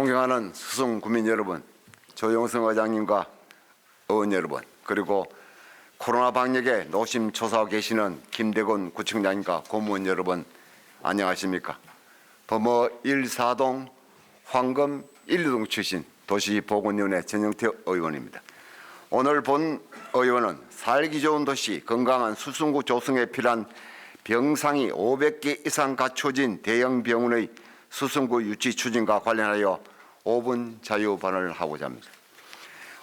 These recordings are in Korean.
존경하는 수성 구민 여러분, 조영성 의장님과 의원 여러분, 그리고 코로나 방역에 노심초사하고 계시는 김대곤 구청장님과 고무원 여러분, 안녕하십니까? 범어 1, 4동 황금 1, 2동 출신 도시보건위원회 전영태 의원입니다. 오늘 본 의원은 살기 좋은 도시, 건강한 수성구 조성에 필요한 병상이 500개 이상 갖춰진 대형 병원의 수성구 유치 추진과 관련하여 5분 자유 발언을 하고자 합니다.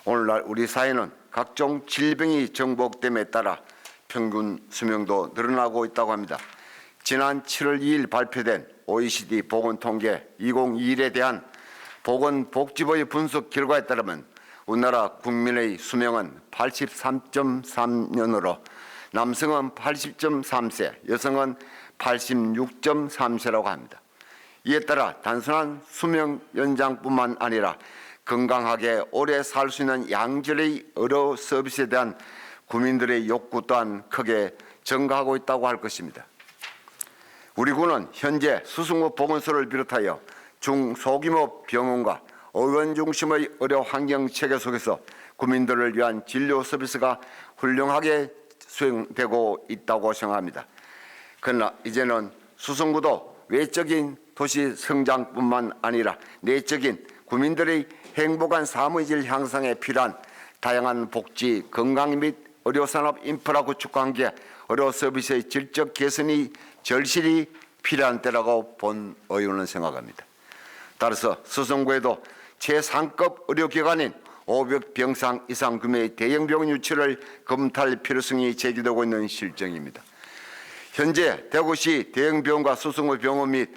오늘날 우리 사회는 각종 질병이 정복됨에 따라 평균 수명도 늘어나고 있다고 합니다. 지난 7월 2일 발표된 OECD 보건통계 2021에 대한 보건복지부의 분석 결과에 따르면 우리나라 국민의 수명은 83.3년으로 남성은 80.3세, 여성은 86.3세라고 합니다. 이에 따라 단순한 수명 연장뿐만 아니라 건강하게 오래 살 수 있는 양질의 의료 서비스에 대한 국민들의 욕구 또한 크게 증가하고 있다고 할 것입니다. 우리 군은 현재 수승호 보건소를 비롯하여 중소규모 병원과 의원 중심의 의료 환경 체계 속에서 국민들을 위한 진료 서비스가 훌륭하게 수행되고 있다고 생각합니다. 그러나 이제는 수성구도 외적인 도시 성장뿐만 아니라 내적인 국민들의 행복한 삶의 질 향상에 필요한 다양한 복지, 건강 및 의료산업 인프라 구축과 함께 의료 서비스의 질적 개선이 절실히 필요한 때라고 본 의원은 생각합니다. 따라서 수성구에도 최상급 의료기관인 500병상 이상 규모의 대형 병원 유치를 검토할 필요성이 제기되고 있는 실정입니다. 현재 대구시 대형 병원과 수성구 병원 및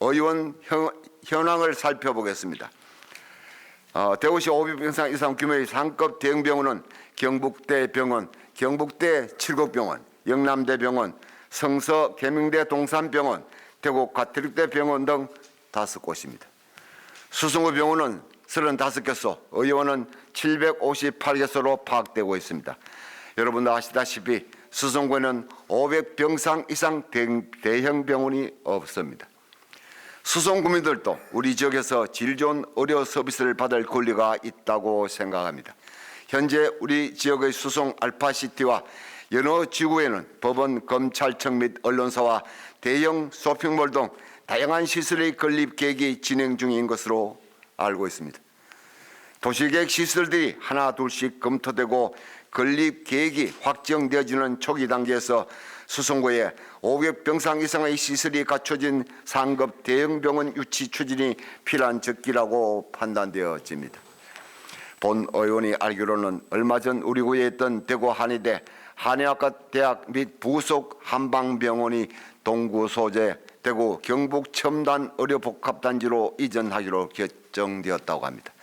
의원 현- 현황을 살펴보겠습니다. 어, 대구시 500병상 이상 규모의 상급 대형 병원은 경북대 병원, 경북대 칠곡병원, 영남대 병원, 성서 계명대 동산병원, 대구 가톨릭대 병원 등 다섯 곳입니다. 수성구 병원은 35개소, 의원은 758개소로 파악되고 있습니다. 여러분도 아시다시피 수성구에는 500병상 이상 대- 대형 병원이 없습니다. 수성 구민들도 우리 지역에서 질 좋은 의료 서비스를 받을 권리가 있다고 생각합니다. 현재 우리 지역의 수성 알파시티와 여러 지구에는 법원, 검찰청 및 언론사와 대형 쇼핑몰 등 다양한 시설의 건립 계획이 진행 중인 것으로 알고 있습니다. 도시계획 시설들이 하나 둘씩 검토되고 건립 계획이 확정되어지는 초기 단계에서 수성구에 500 병상 이상의 시설이 갖춰진 상급 대형 병원 유치 추진이 필요한 적기라고 판단되어집니다. 본 의원이 알기로는 얼마 전 우리 구에 있던 대구 한의대 한의학과 대학 및 부속 한방병원이 동구 소재 대구 경북 첨단 의료복합단지로 이전하기로 결정되었다고 합니다.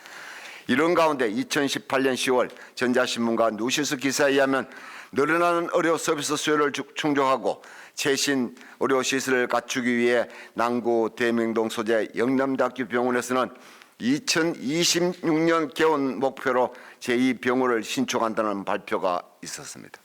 이런 가운데 2018년 10월 전자신문과 뉴시스 기사에 의하면 늘어나는 의료 서비스 수요를 주- 충족하고 최신 의료 시설을 갖추기 위해 남구 대명동 소재 영남대학교 병원에서는 2026년 개원 목표로 제2병원을 신축한다는 발표가 있었습니다.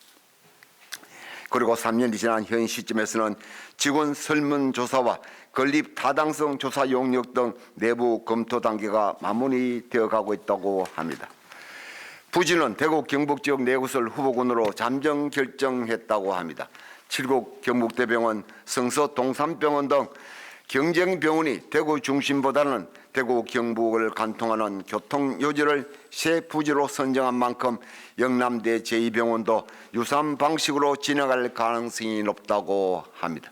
그리고 3년이 지난 현 시점에서는 직원 설문조사와 건립 타당성 조사 용역 등 내부 검토 단계가 마무리되어 가고 있다고 합니다. 부지는 대구 경북 지역 네 곳을 후보군으로 잠정 결정했다고 합니다. 칠곡 경북대병원, 성서 동산병원 등 경쟁병원이 대구 중심보다는 대구 경북을 관통하는 교통 요지를 새 부지로 선정한 만큼 영남대 제2병원도 유사한 방식으로 진행할 가능성이 높다고 합니다.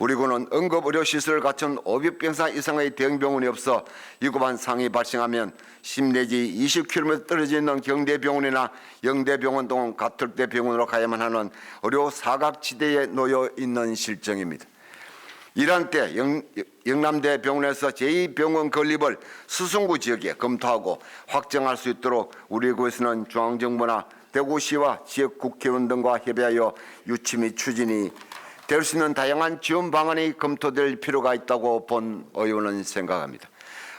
우리 군은 응급의료시설을 갖춘 500병상 이상의 대형병원이 없어 위급한 상황이 발생하면 10 내지 20km 떨어져 있는 경대병원이나 영대병원 등 가톨대 병원으로 가야만 하는 의료 사각지대에 놓여 있는 실정입니다. 이러한 때 영, 영남대 병원에서 제2병원 건립을 수성구 지역에 검토하고 확정할 수 있도록 우리 구에서는 중앙정부나 대구시와 지역 국회의원 등과 협의하여 유치 및 추진이 될 수 있는 다양한 지원 방안이 검토될 필요가 있다고 본 의원은 생각합니다.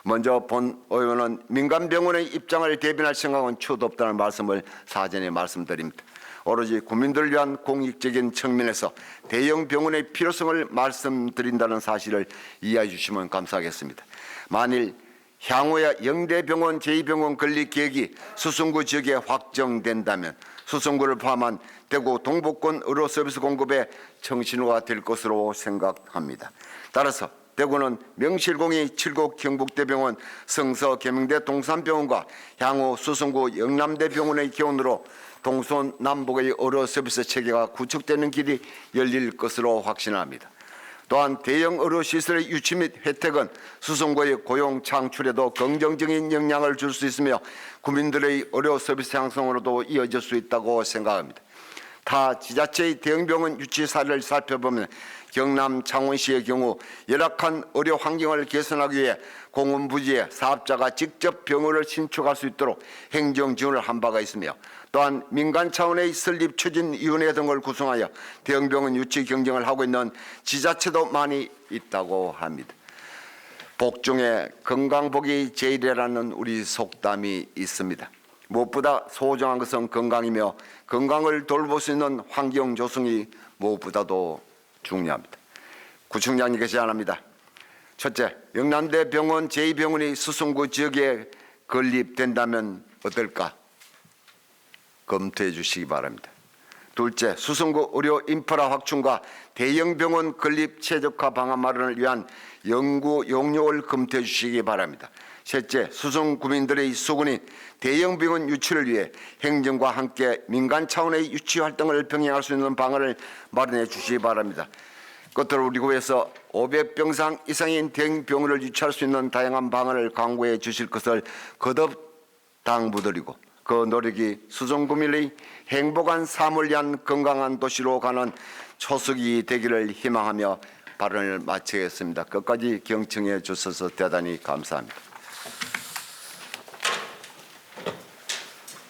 먼저 본 의원은 민간 병원의 입장을 대변할 생각은 추도 없다는 말씀을 사전에 말씀드립니다. 오로지 국민들을 위한 공익적인 측면에서 대형 병원의 필요성을 말씀드린다는 사실을 이해해 주시면 감사하겠습니다. 만일 향후에 영대병원 제2병원 건립 계획이 수성구 지역에 확정된다면 수성구를 포함한 대구 동북권 의료 서비스 공급에 정신화될 것으로 생각합니다. 따라서 대구는 명실공히 칠곡 경북대병원, 성서 계명대 동산병원과 향후 수성구 영남대병원의 기원으로 동서남북의 의료 서비스 체계가 구축되는 길이 열릴 것으로 확신합니다. 또한 대형 의료 시설의 유치 및 혜택은 수성구의 고용 창출에도 긍정적인 영향을 줄 수 있으며 국민들의 의료 서비스 향상으로도 이어질 수 있다고 생각합니다. 타 지자체의 대형병원 유치 사례를 살펴보면 경남 창원시의 경우 열악한 의료 환경을 개선하기 위해 공원 부지에 사업자가 직접 병원을 신축할 수 있도록 행정 지원을 한 바가 있으며 또한 민간 차원의 설립 추진위원회 등을 구성하여 대형병원 유치 경쟁을 하고 있는 지자체도 많이 있다고 합니다. 복중에 건강복이 제일이라는 우리 속담이 있습니다. 무엇보다 소중한 것은 건강이며 건강을 돌볼 수 있는 환경 조성이 무엇보다도 중요합니다. 구청장님께 제안합니다. 첫째, 영남대 병원 제2병원이 수성구 지역에 건립된다면 어떨까? 검토해 주시기 바랍니다. 둘째, 수성구 의료 인프라 확충과 대형 병원 건립 최적화 방안 마련을 위한 연구 용역을 검토해 주시기 바랍니다. 셋째, 수성 구민들의 수군인 대형 병원 유치를 위해 행정과 함께 민간 차원의 유치 활동을 병행할 수 있는 방안을 마련해 주시기 바랍니다. 끝으로 우리 구에서 500병상 이상인 대형 병원을 유치할 수 있는 다양한 방안을 강구해 주실 것을 거듭 당부드리고 그 노력이 수성 구민의 행복한 삶을 위한 건강한 도시로 가는 초석이 되기를 희망하며 발언을 마치겠습니다. 끝까지 경청해 주셔서 대단히 감사합니다.